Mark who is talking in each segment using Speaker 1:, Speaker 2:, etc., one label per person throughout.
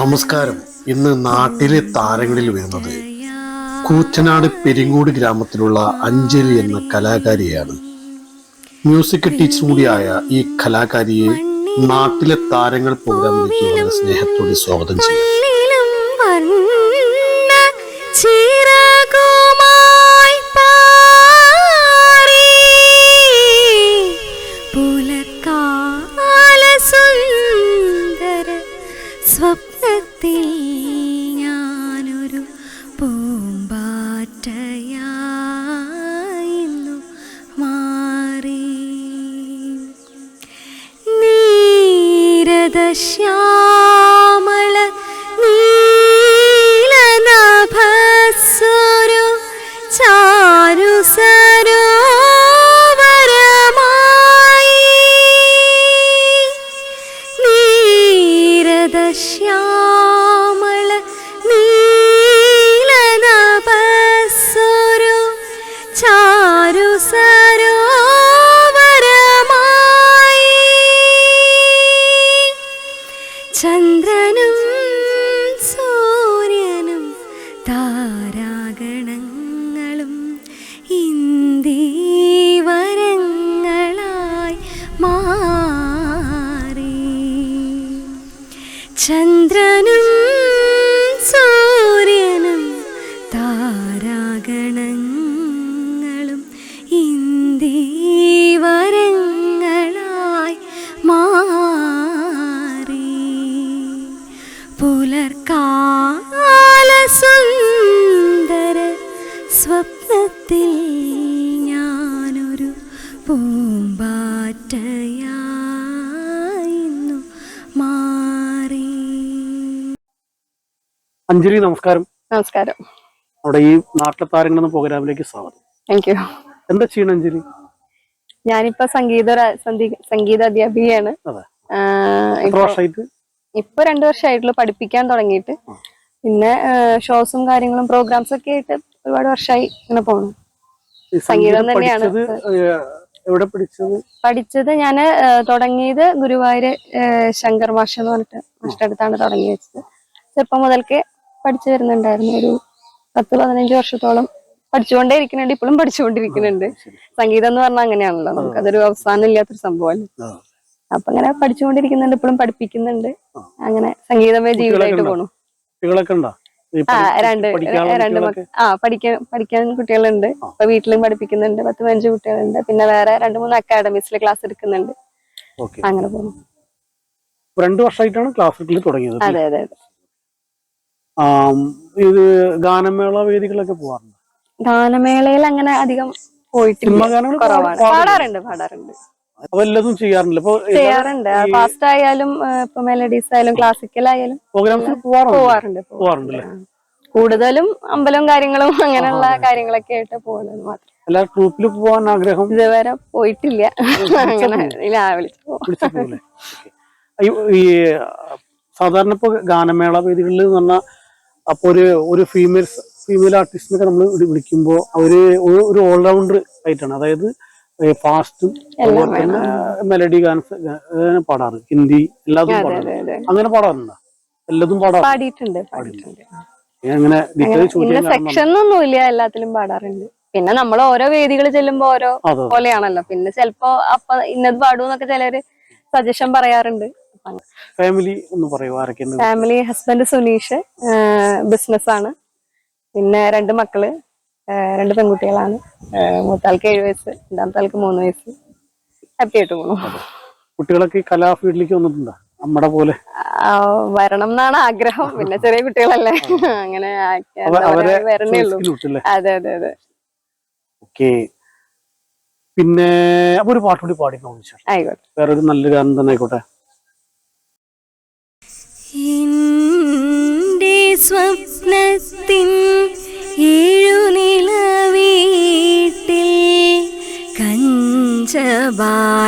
Speaker 1: നമസ്കാരം. ഇന്ന് നാട്ടിലെ താരങ്ങളിൽ വരുന്നത് കൂറ്റനാട് പെരിങ്ങോട് ഗ്രാമത്തിലുള്ള അഞ്ജലി എന്ന കലാകാരിയാണ്. മ്യൂസിക് ടീച്ചർ കൂടിയായ ഈ കലാകാരിയെ നാട്ടിലെ താരങ്ങൾ പ്രോഗ്രാമിലേക്ക് വളരെ സ്നേഹത്തോടെ സ്വാഗതം ചെയ്യും.
Speaker 2: സ്വപ്നത്തിൽ സരോവരമായി ചന്ദ്രനും സൂര്യനും താരാഗണങ്ങളും ഇന്ദീവരങ്ങളായി മാറി. ചന്ദ്രനും സ്വപ്നത്തിൽ ഞാനൊരു പൂമ്പാറ്റയായിരുന്നു മാറി.
Speaker 1: അഞ്ജലി നമസ്കാരം.
Speaker 3: നമസ്കാരം.
Speaker 1: അവിടെ ഈ നാട്ടിലെ താരങ്ങളെന്ന പ്രോഗ്രാമിലേക്ക് സ്വാഗതം.
Speaker 3: താങ്ക് യു
Speaker 1: എന്താ ചെയ്യണം അഞ്ജലി?
Speaker 3: ഞാനിപ്പോ സംഗീത സംഗീത അധ്യാപികയാണ് ഇപ്പൊ രണ്ടു വർഷമായിട്ടുള്ള പഠിപ്പിക്കാൻ തുടങ്ങിയിട്ട്. പിന്നെ ഷോസും കാര്യങ്ങളും പ്രോഗ്രാംസ് ഒക്കെ ആയിട്ട് ഒരുപാട് വർഷമായി ഇങ്ങനെ പോണു. സംഗീതം തന്നെയാണ്.
Speaker 1: എവിടെ പഠിച്ചത്?
Speaker 3: പഠിച്ചത് ഞാൻ തുടങ്ങിയത് ഗുരുവായൂര് ശങ്കർ മാഷ് എന്ന് പറഞ്ഞിട്ട് മാഷിന്റെ അടുത്താണ് തുടങ്ങി വെച്ചത്. ചെറുപ്പം മുതൽക്കേ പഠിച്ചു വരുന്നുണ്ടായിരുന്നു. ഒരു പത്ത് പതിനഞ്ച് വർഷത്തോളം പഠിച്ചുകൊണ്ടേ ഇരിക്കുന്നുണ്ട് ഇപ്പോഴും പഠിച്ചുകൊണ്ടിരിക്കുന്നുണ്ട്. സംഗീതം എന്ന് പറഞ്ഞാൽ അങ്ങനെയാണല്ലോ. നമുക്ക് അതൊരു അവസാനം ഇല്ലാത്തൊരു സംഭവമല്ലേ. അപ്പൊ അങ്ങനെ പഠിച്ചുകൊണ്ടിരിക്കുന്നുണ്ട്. ഇപ്പോഴും പഠിപ്പിക്കുന്നുണ്ട്. അങ്ങനെ സംഗീതമേ ജീവിതമായിട്ട് പോണു. രണ്ട് രണ്ട് ആ പഠിക്കാൻ പഠിക്കാൻ കുട്ടികളുണ്ട്. ഇപ്പൊ വീട്ടിലും പഠിപ്പിക്കുന്നുണ്ട്. പത്ത് പതിനഞ്ച് കുട്ടികളുണ്ട്. പിന്നെ വേറെ രണ്ട് മൂന്ന് അക്കാഡമീസിൽ ക്ലാസ് എടുക്കുന്നുണ്ട്. അങ്ങനെ പോകുന്നു.
Speaker 1: രണ്ടു വർഷമായിട്ടാണ് ക്ലാസ്സിക്കൽ തുടങ്ങിയത്
Speaker 3: അതെ അതെ
Speaker 1: ഇത് ഗാനമേള വേദികളൊക്കെ പോവാറുണ്ട്?
Speaker 3: ഗാനമേളയിൽ അങ്ങനെ അധികം പോയിട്ടില്ല. കുറവാണ്. പാടാറുണ്ട് പാടാറുണ്ട്.
Speaker 1: അപ്പൊ ചെയ്യാറുണ്ട്.
Speaker 3: ചെയ്യാറുണ്ട് ഫാസ്റ്റ് ആയാലും ഇപ്പൊ മെലഡീസ് ആയാലും ക്ലാസിക്കൽ ആയാലും
Speaker 1: പ്രോഗ്രാംസ് പോവാറുണ്ട്?
Speaker 3: പോവാറുണ്ട് പോവാറുണ്ട്.
Speaker 1: പോവാറുണ്ട് അല്ലേ
Speaker 3: കൂടുതലും അമ്പലവും കാര്യങ്ങളും അങ്ങനെയുള്ള കാര്യങ്ങളൊക്കെ ആയിട്ട് പോകുന്നത് മാത്രം.
Speaker 1: എല്ലാ ട്രൂപ്പിൽ പോവാൻ ആഗ്രഹം?
Speaker 3: ഇതുവരെ പോയിട്ടില്ല. അങ്ങനെ
Speaker 1: ഈ സാധാരണ ഇപ്പൊ ഗാനമേള വേദികളിൽ എന്ന് പറഞ്ഞാൽ അപ്പൊ ഒരു ഒരു ഫീമെയിൽ ഫീമെയിൽ ആർട്ടിസ്റ്റിനൊക്കെ നമ്മൾ വിളിക്കുമ്പോൾ അവർ ഒരു ഓൾറൗണ്ടർ ആയിട്ടാണ്. അതായത് ഫാസ്റ്റും അതുപോലെ തന്നെ മെലഡി ഗാനസ് പാടാറ്. ഹിന്ദി എല്ലാതും പാടാറ് അങ്ങനെ പാടാറുണ്ടോ. എല്ലാതും പാടാറ്
Speaker 3: പാടിയിട്ടുണ്ട് പാടിയിട്ടുണ്ട്.
Speaker 1: അങ്ങനെ
Speaker 3: ഒന്നുമില്ല എല്ലാത്തിലും പാടാറുണ്ട്. പിന്നെ നമ്മൾ ഓരോ വേദികൾ ചെല്ലുമ്പോ ഓരോ പോലെയാണല്ലോ. പിന്നെ ചിലപ്പോ അപ്പൊ ഇന്നത് പാടൂ എന്നൊക്കെ ചിലര് സജഷൻ പറയാറുണ്ട്.
Speaker 1: ഫാമിലി ഒന്ന് പറയൂ
Speaker 3: ഫാമിലി ഹസ്ബൻഡ് സുനീഷ് ബിസിനസ് ആണ്. പിന്നെ രണ്ട് മക്കൾ. രണ്ട് പെൺകുട്ടികളാണ്. മൂത്താൾക്ക് ഏഴ് വയസ്സ് രണ്ടാമത്തെ ആൾക്ക് മൂന്ന് വയസ്സ്. ഹാപ്പി ആയിട്ട് പോണു.
Speaker 1: കുട്ടികളൊക്കെ ഈ കലാ ഫീൽഡിലേക്ക് വന്നിട്ടുണ്ടോ? നമ്മുടെ പോലെ?
Speaker 3: വരണം എന്നാണ് ആഗ്രഹം. പിന്നെ ചെറിയ കുട്ടികളല്ലേ. അങ്ങനെ വരണേ ഉള്ളൂ. അതെ അതെ അതെ.
Speaker 1: ഓക്കെ. പിന്നെ അപ്പൊ ഒരു പാട്ട് കൂടി പാടി
Speaker 3: ആയിക്കോട്ടെ.
Speaker 1: വേറൊരു ഒരു നല്ലൊരു ഗാനം തന്നെ ആയിക്കോട്ടെ.
Speaker 2: സ്വപ്നത്തിൻ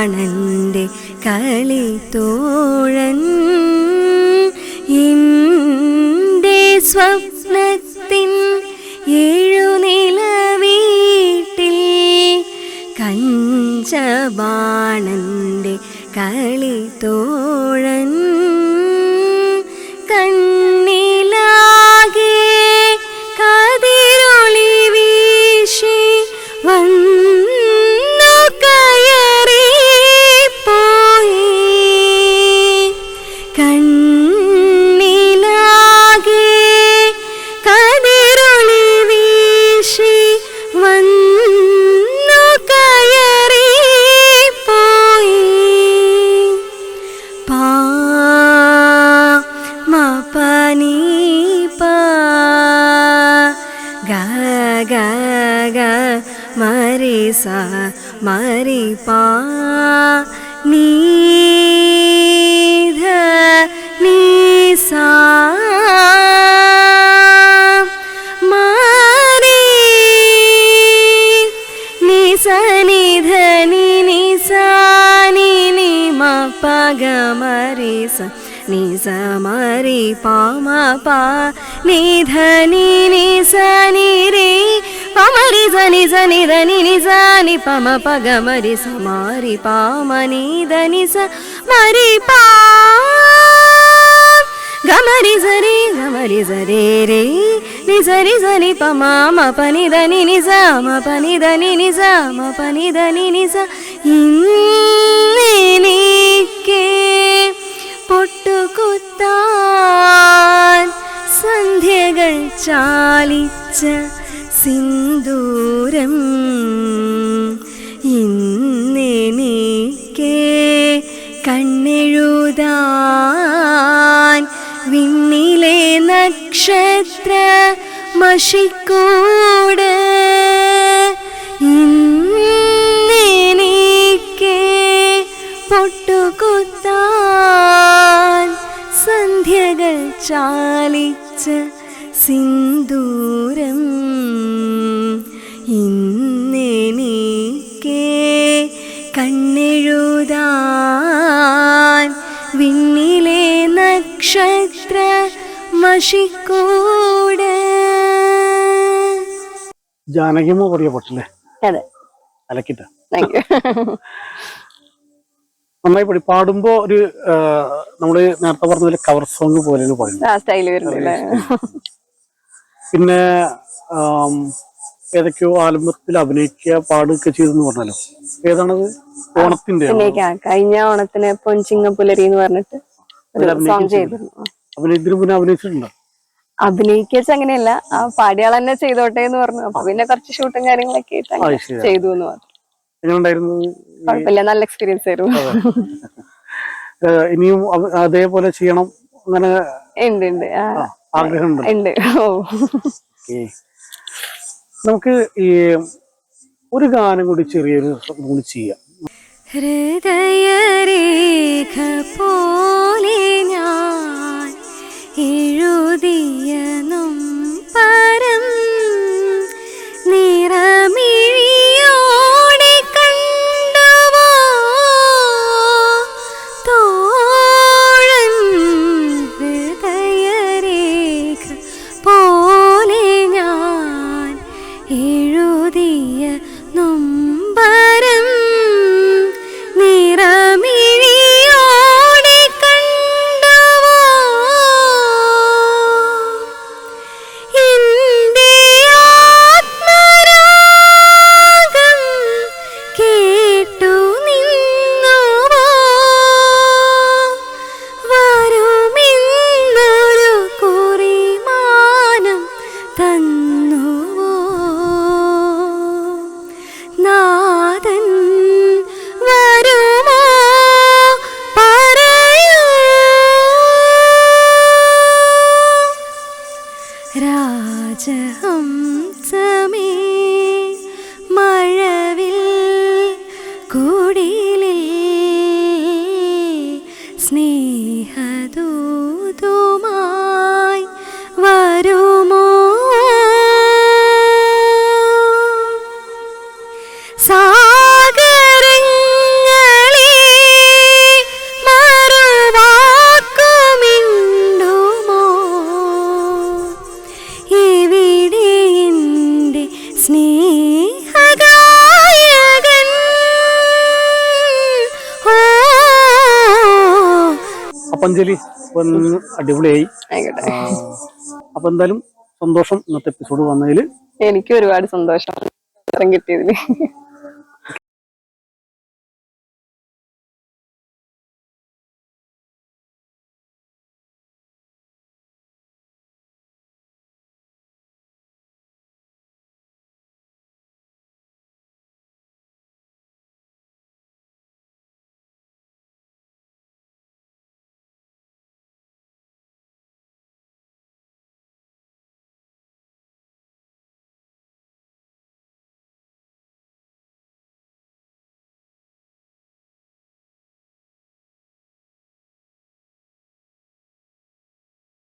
Speaker 2: കഞ്ചബാണന്റെ കളിത്തോഴൻ ഇന്റെ സ്വപ്നത്തിൻ എഴുനിലവീട്ടിൽ കഞ്ചബാണന്റെ കളിത്തോഴൻ re sa ma re pa ni dha ni sa ma re ni sa ni dha ni ni sa ni ni ma pa ga ma re sa నిజ మరి పామ పా నిధని నిసని రే നി രി പ മ രി സ നി സ നി ധ നി നി സ നി പ മ പ ഗ മ രി സ മ രി പ മ നി ധ നി സ മ രി പ గమరి సరి గమరి సరే రే ని సరి సని ప మా మ పని దని ని స మ పని దని ని స మ పని దని ని స ഇന്നെനിക്ക് പൊട്ടുകുത്താൻ സന്ധ്യകൾ ചാലിച്ച സിന്ദൂരം ഇന്നെനിക്ക് കണ്ണെഴുതാൻ വിണ്ണിലെ നക്ഷത്ര മഷിക്കൂട് ഇന്നെനിക്ക് പൊട്ടുകുത്താൻ സന്ധ്യകൾ ചാലിച്ച സിന്ദൂരം മഷിക്കൂട്
Speaker 1: ജാനകിയമ്മ പാടിയ പാട്ടല്ലേ?
Speaker 3: അതെ.
Speaker 1: അലക്കിട്ട. നന്നായി പാടി. പാടുമ്പോ ഒരു നമ്മൾ നേരത്തെ പറഞ്ഞ കവർ സോങ് പോലെയാണ് പാടുന്നത്. പിന്നെ ഏതൊക്കെയോ ആൽബത്തിൽ അഭിനയിക്കുക പാടുകയൊക്കെ ചെയ്തെന്ന് പറഞ്ഞല്ലോ. ഏതാണത്? ഓണത്തിന്റെ
Speaker 3: കഴിഞ്ഞ ഓണത്തിന് പൊൻചിങ്ങ പുലരി എന്ന് പറഞ്ഞിട്ട് സോങ് ചെയ്തിരുന്നു.
Speaker 1: അഭിനയത്തിന് മുന്നേ അഭിനയിച്ചിട്ടുണ്ടോ?
Speaker 3: അഭിനയിക്കച്ച അങ്ങനെയല്ല. ആ പാടിയാൾ തന്നെ ചെയ്തോട്ടെ എന്ന് പറഞ്ഞു. അപ്പൊ പിന്നെ കുറച്ച് ഷൂട്ടും കാര്യങ്ങളൊക്കെ ആയിട്ട് അങ്ങനെ ചെയ്തു എന്ന് മാത്രം കുഴപ്പമില്ല. നല്ല എക്സ്പീരിയൻസ് ആയിരുന്നു.
Speaker 1: ഇനിയും അതേപോലെ ചെയ്യണം അങ്ങനെ
Speaker 3: ഉണ്ട് ഉണ്ട്
Speaker 1: ആഗ്രഹമുണ്ട്?
Speaker 3: ഉണ്ട് ഓ.
Speaker 1: ഓക്കേ. നമുക്ക് ഈ ഒരു ഗാനം കൂടി ചെറിയൊരു കൂടി ചെയ്യാം.
Speaker 2: ഹൃദയരേഖ പോലെ ഞാൻ എഴുതിയ നും നിറമിഴിയോടെ
Speaker 1: അപ്പഞ്ജലി വന്ന് അടിപൊളിയായി.
Speaker 3: ആയിക്കോട്ടെ.
Speaker 1: അപ്പൊ എന്തായാലും സന്തോഷം ഇന്നത്തെ എപ്പിസോഡ് വന്നതിൽ
Speaker 3: എനിക്ക് ഒരുപാട് സന്തോഷം കിട്ടിയതിൽ.